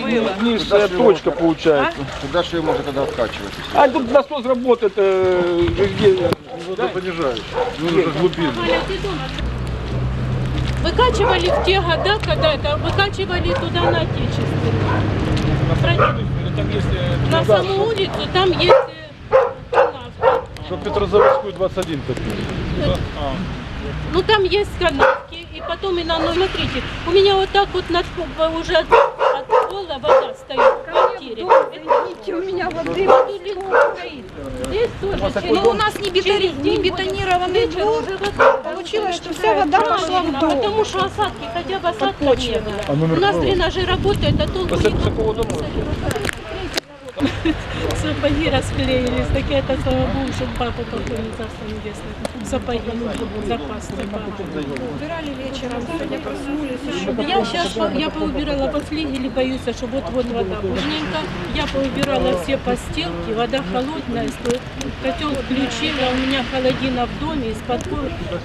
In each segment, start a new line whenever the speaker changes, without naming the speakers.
было.
Низшая точка получается.
Куда же ее можно тогда откачивать?
А тут насос работает э, везде.
Вода понижаешь. Нужно глубину.
Выкачивали в те года, когда это выкачивали туда на отечественную.
Там есть, э,
На
туда,
саму улицу там есть э, канавки.
Что Петрозаводскую 21 топили.
Ну там есть канавки, и потом и на ну, смотрите, у меня вот так вот над, уже от, от пола вода стоит в квартире.
Меня воды
стоит. Здесь тоже
Но у нас не, бетони- не бетонированный двор.
уже вода.
Получилось, что вся вода пошла в дом.
Потому что осадки, хотя бы осадков.
А номер
У нас дренажи работают, а толку
дома.
Сапоги расклеились, такие это слава богу, что папа покойный царство небесное. Сапоги папа.
Убирали вечером, сегодня проснулись.
Я сейчас я поубирала по флигеле, боюсь, что вот-вот вода. Божненько, я поубирала все постелки, вода холодная, стоит. котел включила, у меня холодина в доме, из-под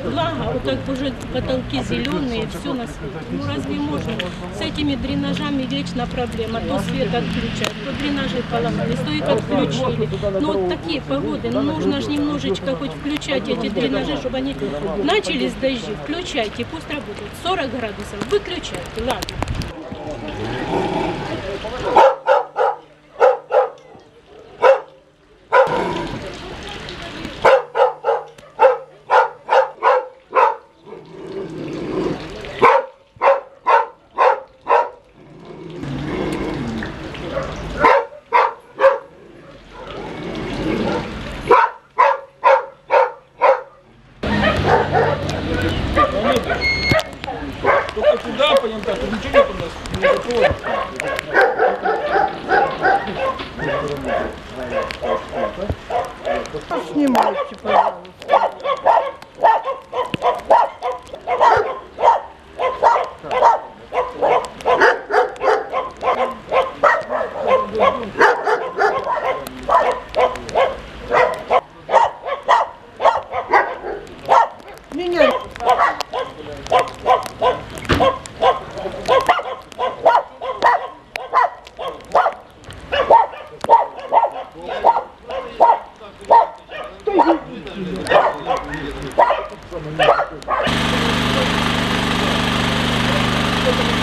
влага, вот так уже потолки зеленые, все на свете. Ну разве можно? С этими дренажами вечно проблема. То свет отключают, то дренажи поломались, то их отключили. Ну вот такие погоды, ну нужно же немножечко хоть включать эти дренажи, чтобы они начались дожди, включайте, пусть работают. 40 градусов, выключайте, ладно.
Только туда, так, тут ничего нет у нас. не готово.
Снимайте, пожалуйста. Thank you.